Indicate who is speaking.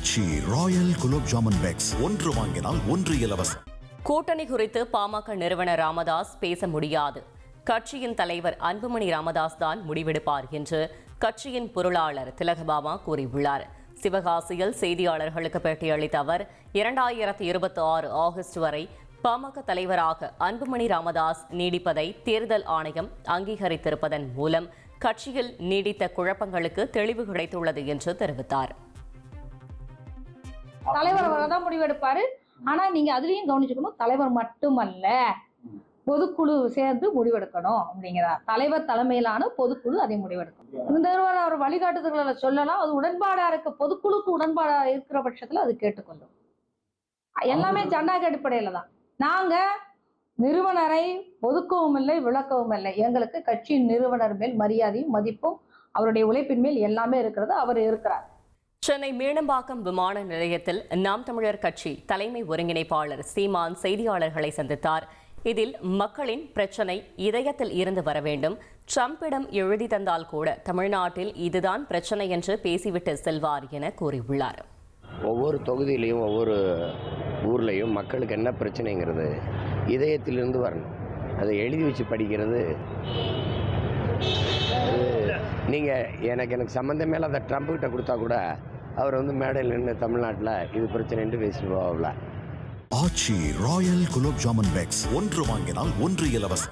Speaker 1: ஆச்சி royal gulab jamun packs ஒன்று வாங்கினால் ஒன்று இலவசம்.
Speaker 2: கூட்டணி குறித்து பாமக நிறுவனர் ராமதாஸ் பேச முடியாது. கட்சியின் தலைவர் அன்புமணி ராமதாஸ் தான் முடிவெடுப்பார் என்று கட்சியின் பொருளாளர் திலகபாமா கூறியுள்ளார். சிவகாசியில் செய்தியாளர்களுக்கு பேட்டியளித்த அவர் இரண்டாயிரத்தி இருபத்தி ஆறு ஆகஸ்ட் வரை பாமக தலைவராக அன்புமணி ராமதாஸ் நீடிப்பதை தேர்தல் ஆணையம் அங்கீகரித்திருப்பதன் மூலம் கட்சியில் நீடித்த குழப்பங்களுக்கு தெளிவு கிடைத்துள்ளது என்று தெரிவித்தார்.
Speaker 3: தலைவர் தான் முடிவெடுப்பாரு. ஆனா நீங்க அதுலயும் கவனிச்சுக்கணும் தலைவர் மட்டுமல்ல. பொதுக்குழு சேர்ந்து முடிவெடுக்கணும் அப்படிங்கிறா தலைவர் தலைமையிலான பொதுக்குழு அதை முடிவெடுக்கணும் இந்த அவர் வழிகாட்டுதல்களை சொல்லலாம். அது உடன்பாடா இருக்க. பொதுக்குழுக்கு உடன்பாடா இருக்கிற பட்சத்துல அது கேட்டுக்கொள்ளும். எல்லாமே ஜனநாயக அடிப்படையில தான். நாங்க நிறுவனரை ஒதுக்கவும் இல்லை விளக்கவும் இல்லை. எங்களுக்கு கட்சியின் நிறுவனர் மேல் மரியாதையும் மதிப்பும் அவருடைய உழைப்பின் மேல் எல்லாமே இருக்கிறது. அவர் இருக்கிறார்.
Speaker 2: சென்னை மீனம்பாக்கம் விமான நிலையத்தில் நாம் தமிழர் கட்சி தலைமை ஒருங்கிணைப்பாளர் சீமான் செய்தியாளர்களை சந்தித்தார். இதில் மக்களின் பிரச்சனை இதயத்தில் இருந்து வர வேண்டும். ட்ரம்பிடம் எழுதி தந்தால் கூட தமிழ்நாட்டில் இதுதான் பிரச்சனை என்று பேசிவிட்டு செல்வார் என கூறியுள்ளார்.
Speaker 4: ஒவ்வொரு தொகுதியிலையும் ஒவ்வொரு ஊர்லேயும் மக்களுக்கு என்ன பிரச்சனைங்கிறது இதயத்திலிருந்து வரணும். அதை எழுதி வச்சு படிக்கிறது. நீங்கள் எனக்கு எனக்கு சம்மந்தமே இல்லாத ட்ரம்ப் கிட்ட கொடுத்தா கூட அவர் வந்து மேடையில் நின்று தமிழ்நாட்டில் இது பிரச்சனைன்ட்டு பேசிட்டு போவாப்ல
Speaker 1: ஆச்சி ராயல் குலோப் ஜாமன் பேக்ஸ் ஒன்று வாங்கினால் ஒன்று இலவசம்.